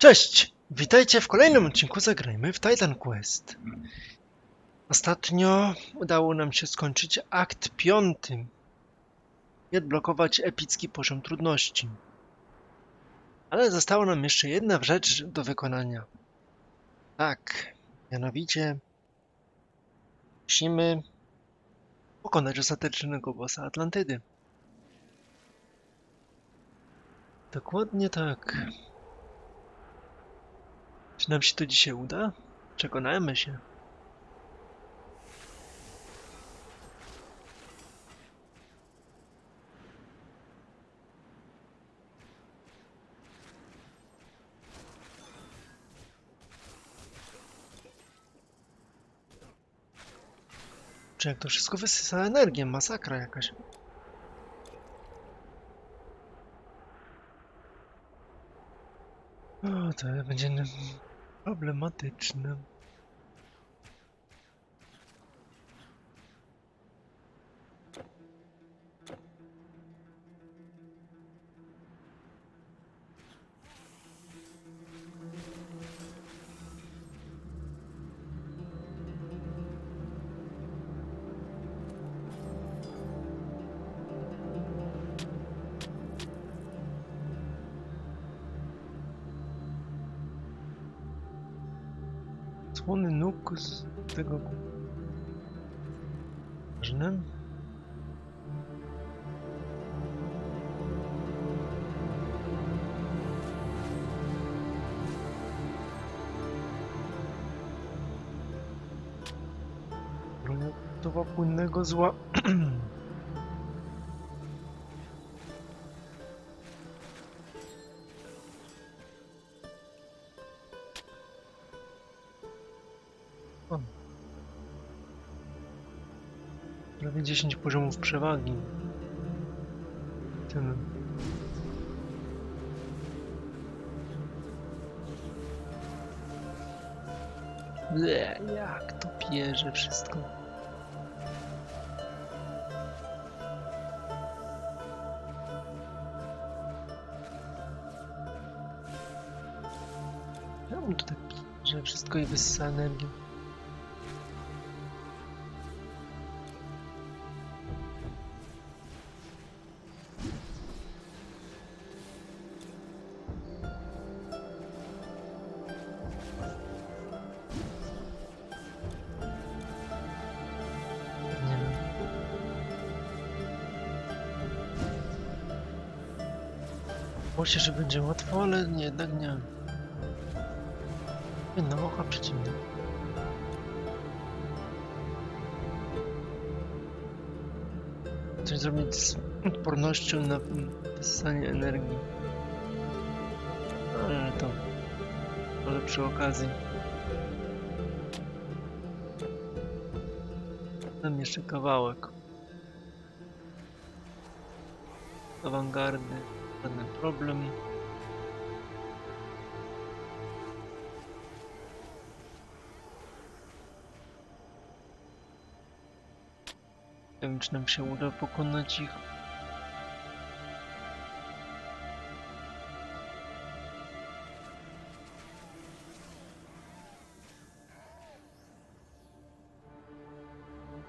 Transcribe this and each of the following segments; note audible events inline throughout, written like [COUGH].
Cześć! Witajcie w kolejnym odcinku Zagrajmy w Titan Quest. Ostatnio udało nam się skończyć akt piąty i odblokować epicki poziom trudności. Ale została nam jeszcze jedna rzecz do wykonania. Tak, mianowicie musimy pokonać ostatecznego bossa Atlantydy. Dokładnie tak. Czy nam się to dzisiaj uda? Przekonajmy się. Czy jak to wszystko wysysa energię? Masakra jakaś. O, to będzie n- problematyczne. Słony nóg z tego... Ważne? Brunatowa płynnego zła... [CLEARS THROAT] 10 poziomów przewagi. Ten. Ble, jak to pierze wszystko. Czemu to tak pierze wszystko i wysysa energię? Się, że będzie łatwo, ale nie, jednak nie. Inna ocha przeciwna. Coś zrobić z odpornością na wysysanie energii. Ale to... Ale przy okazji. Tam jeszcze kawałek. Awangardy, żaden problem. Nie wiem, czy nam się uda pokonać ich.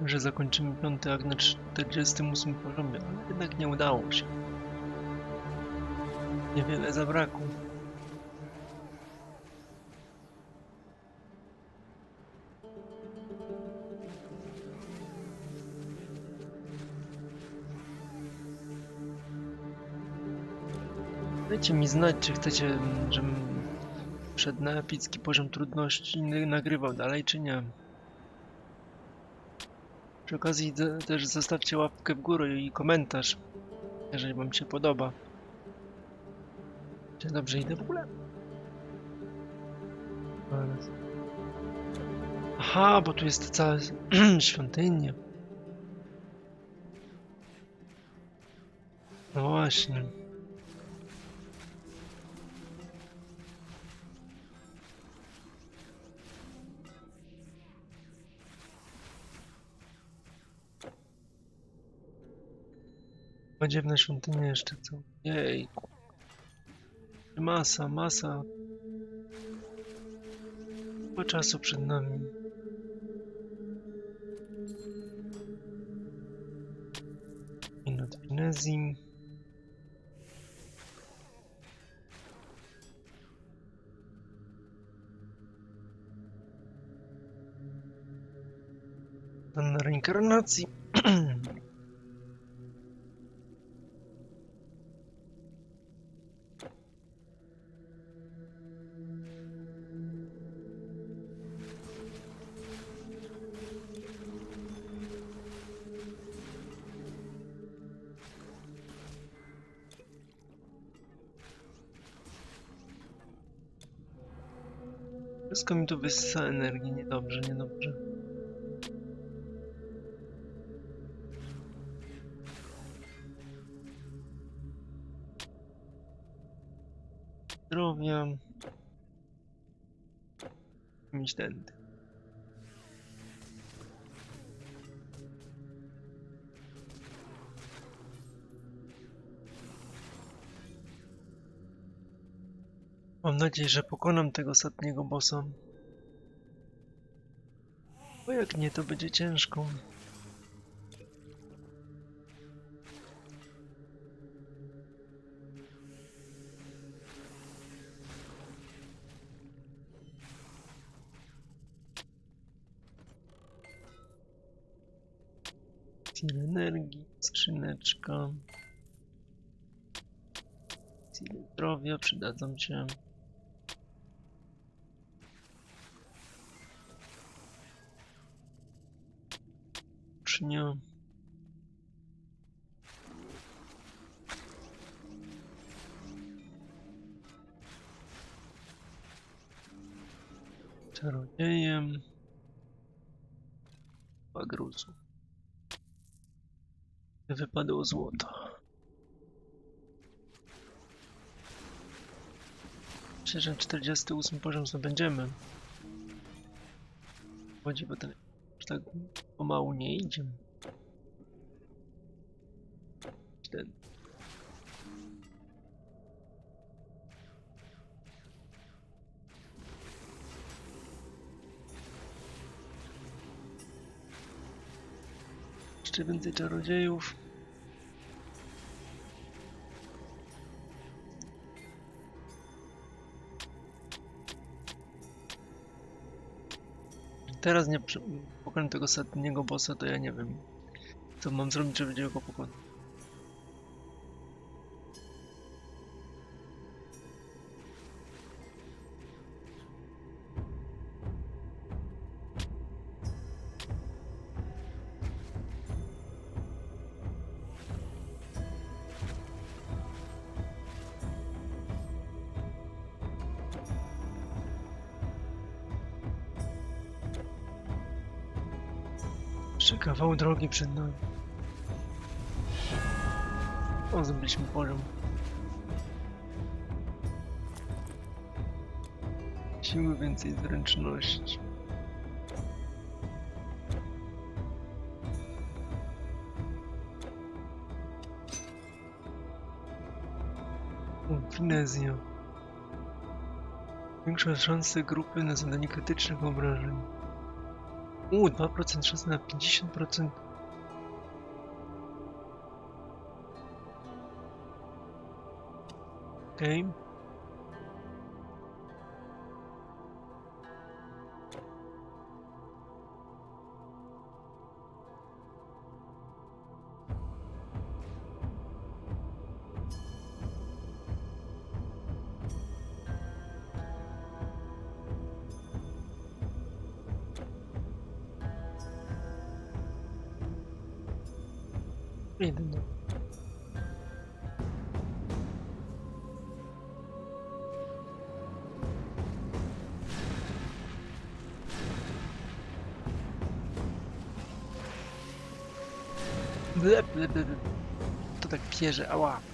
że zakończymy piąty akt na 48 poziomie, ale jednak nie udało się. Niewiele zabrakło. Dajcie mi znać, czy chcecie, żebym przed na epicki poziom trudności nagrywał dalej, czy nie. Przy okazji też zostawcie łapkę w górę i komentarz, jeżeli wam się podoba. Czy dobrze idę w ogóle? Aha, bo tu jest cała [CLEARS THROAT] świątynia. No właśnie. Podziemna świątynia jeszcze co? Jej. Masa, masa Kupę czasu przed nami. Minut finezji. Dan reinkarnacji. Wszystko mi tu wysysa energii. Niedobrze, niedobrze. Zdrowia. Mieć tędy. Mam nadzieję, że pokonam tego ostatniego bossa. Bo jak nie, to będzie ciężko. Sil energii, skrzyneczka. Sil zdrowia przydadzą się. Ucznia. Czarodziejem. Dwa gruzu. Wypadło złoto. Myślę, że 48 poziom zdobędziemy. Chodzi, bo ten tak pomału nie idzie. Ten. Jeszcze więcej czarodziejów. Teraz nie pokonam tego ostatniego bossa, to ja nie wiem. Co mam zrobić, żeby go pokonać. Kawał drogi przed nami. O, zdobyliśmy poziom. Siły więcej zręczności. Finezja. Większa szansa grupy na zadanie krytycznych obrażeń. U, 2% szans na 50%. Okej. Jedyne. Ble, ble, ble, ble. To tak pierze, ała.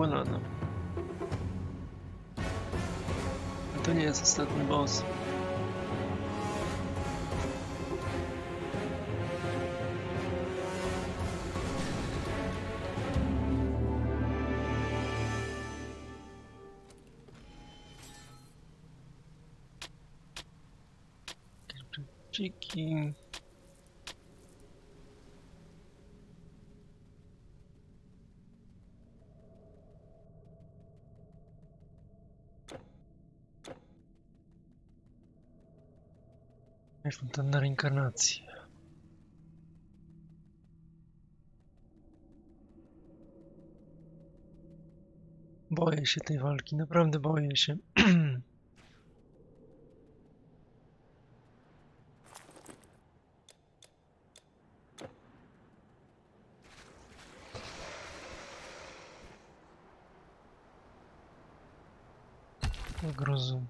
Głowa pokonana. To nie jest ostatni boss. Jakieś Dziki. Jak tam na reinkarnacji. Boję się tej walki, naprawdę boję się. [CLEARS THROAT] Grozu.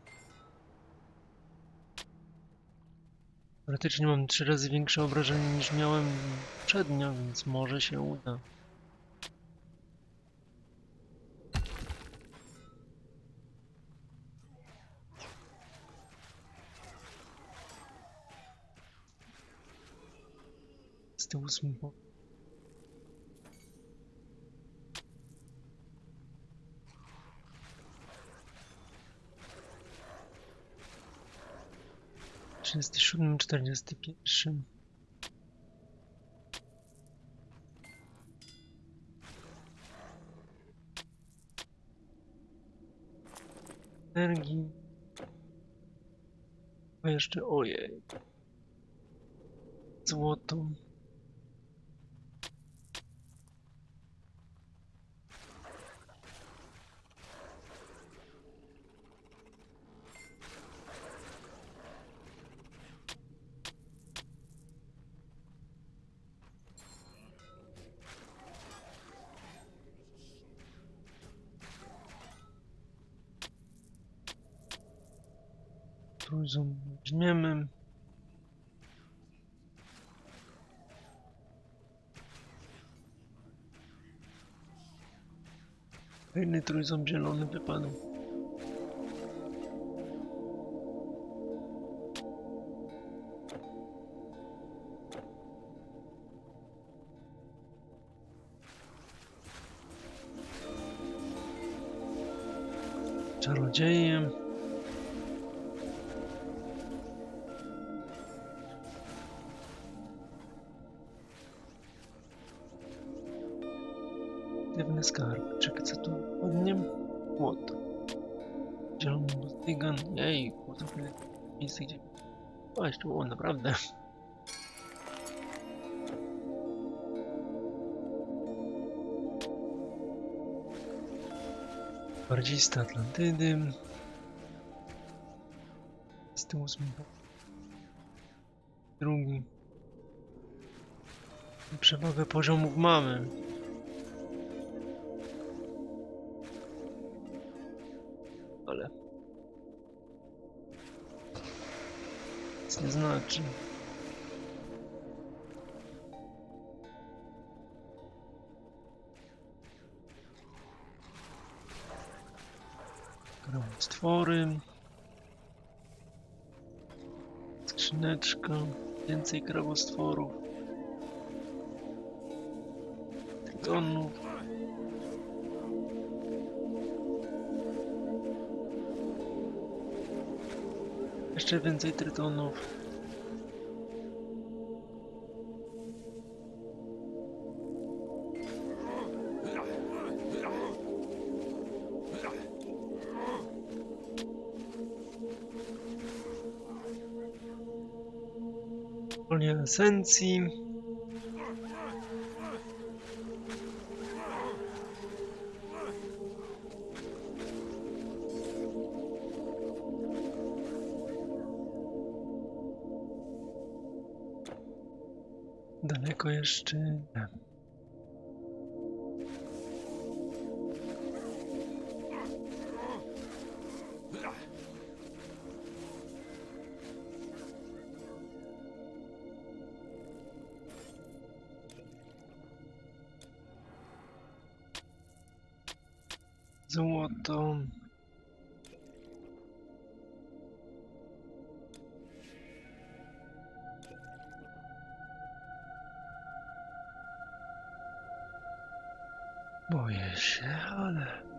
Teoretycznie mam trzy razy większe obrażenie niż miałem przednio, więc może się uda. Z tyłu smutno. 37, 41. Energii. A jeszcze ojej. Złoto. Trójząb weźmiemy. Fajny trójząb zielony wypadł. Czarodzieje. O, jeszcze było, naprawdę. Bardzista Atlantydy. Z tyłu. Drugi. Przewagę poziomów mamy. Nie znaczy. Stwory. Skrzyneczka. Więcej krabostworów. Tytonów. Jeszcze więcej trytonów. Folia esencji. Daleko jeszcze Boję się, ale...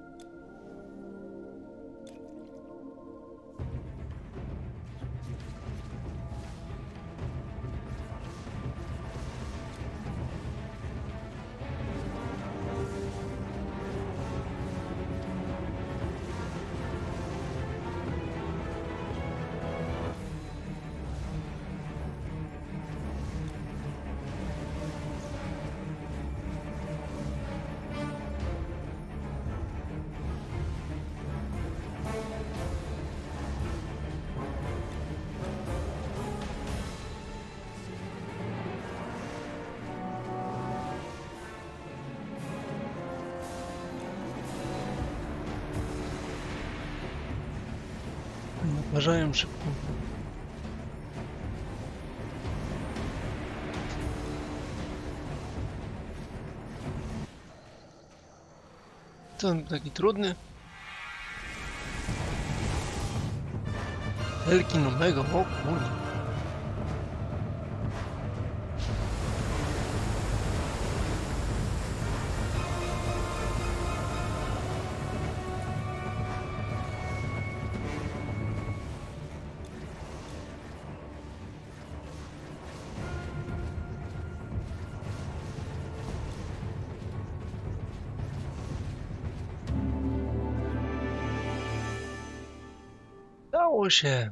Uważają szybko. To on taki trudny. Elkin Omega, o kurde. Dało się.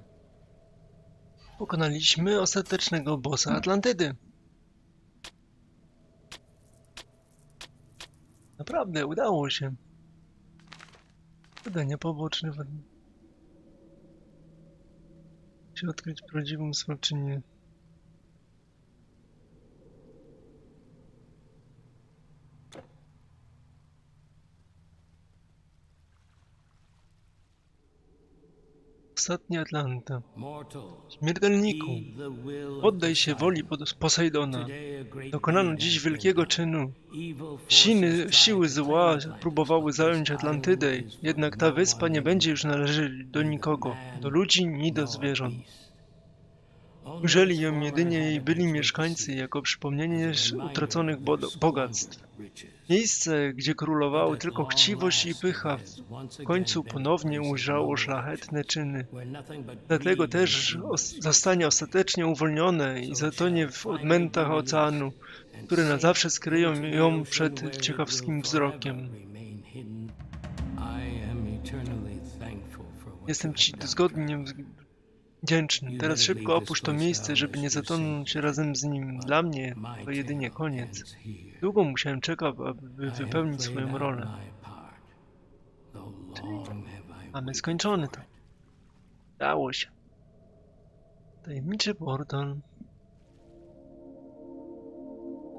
Pokonaliśmy ostatecznego bossa Atlantydy. Naprawdę, udało się. Zadania poboczne. Się odkryć prawdziwą smoczynię. Ostatni Atlanta. Śmiertelniku, oddaj się woli Posejdona. Dokonano dziś wielkiego czynu. Siny, siły zła próbowały zająć Atlantydę, jednak ta wyspa nie będzie już należeć do nikogo, do ludzi ni do zwierząt. Ujrzeli ją jedynie jej byli mieszkańcy jako przypomnienie utraconych bo- bogactw. Miejsce, gdzie królowały tylko chciwość i pycha, w końcu ponownie ujrzało szlachetne czyny. Dlatego też os- zostanie ostatecznie uwolnione i zatonie w odmętach oceanu, które na zawsze skryją ją przed ciekawskim wzrokiem. Jestem Ci zgodnie wdzięczny. Teraz szybko opuść to miejsce, żeby nie zatonąć razem z nim. Dla mnie to jedynie koniec. Długo musiałem czekać, aby wypełnić swoją rolę. Mamy skończony to. Dało się. Tajemniczy portal.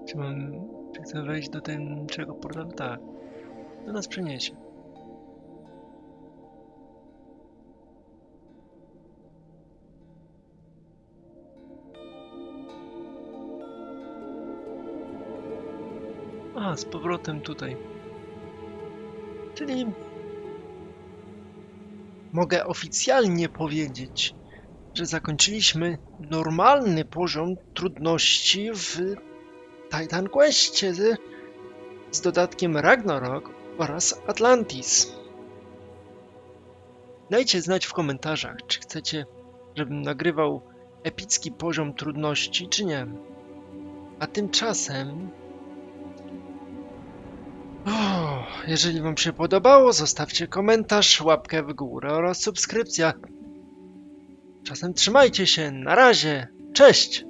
Czy mam... Czy chcę wejść do tajemniczego portalu? Tak. To nas przeniesie. A, z powrotem tutaj. Czyli mogę oficjalnie powiedzieć, że zakończyliśmy normalny poziom trudności w Titan Questie z, dodatkiem Ragnarok oraz Atlantis. Dajcie znać w komentarzach, czy chcecie, żebym nagrywał epicki poziom trudności, czy nie. A tymczasem jeżeli Wam się podobało, zostawcie komentarz, łapkę w górę oraz subskrypcja. Czasem trzymajcie się, na razie, cześć!